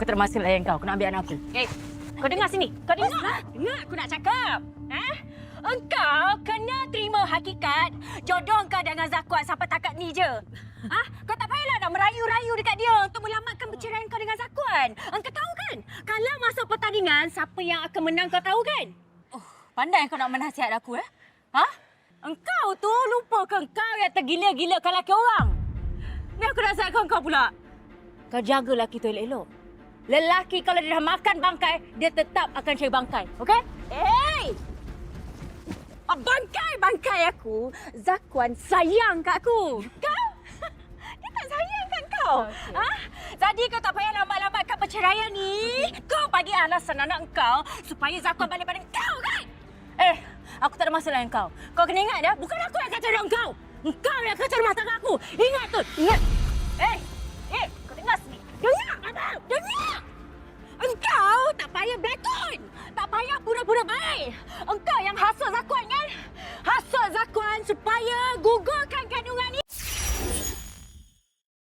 Aku tak masa layan kau. Kau nak ambil anak aku. Eh, kau dengar sini. Kau dengar. Dengar aku nak cakap. Eh? Engkau kena terima hakikat jodoh kau dengan Zakuan sampai takat ni je. Ah, kau tak payahlah nak merayu-rayu dekat dia untuk menyelamatkan perceraian kau dengan Zakuan. Engkau tahu kan? Kalau masuk pertandingan, siapa yang akan menang kau tahu kan? Oh, pandai kau nak menasihat aku eh? Ha? Engkau tu lupakan kau yang tergila-gilakan laki orang. Ni aku nasihatkan kau pula. Kau jaga laki tu elok-elok. Lelaki kalau dia dah makan bangkai, dia tetap akan cari bangkai. Okey? Hey! Ah, Bangkai-bangkai aku, Zakuan sayang kat aku. Kau? Dia tak sayang kat kau. Ha? Jadi kau tak payah lambat-lambatkan perceraian ni. Kau bagi alasan anak kau supaya Zakuan balik pada kau kan? Eh, aku tak ada masalah dengan kau. Kau kena ingat ya, bukan aku yang kacau dengan kau. Engkau yang kacau rumah tangga aku. Ingat tu, ingat. Eh, eh, pura-pura baik. Engkau yang hasut Zakuan kan? Hasut Zakuan supaya gugurkan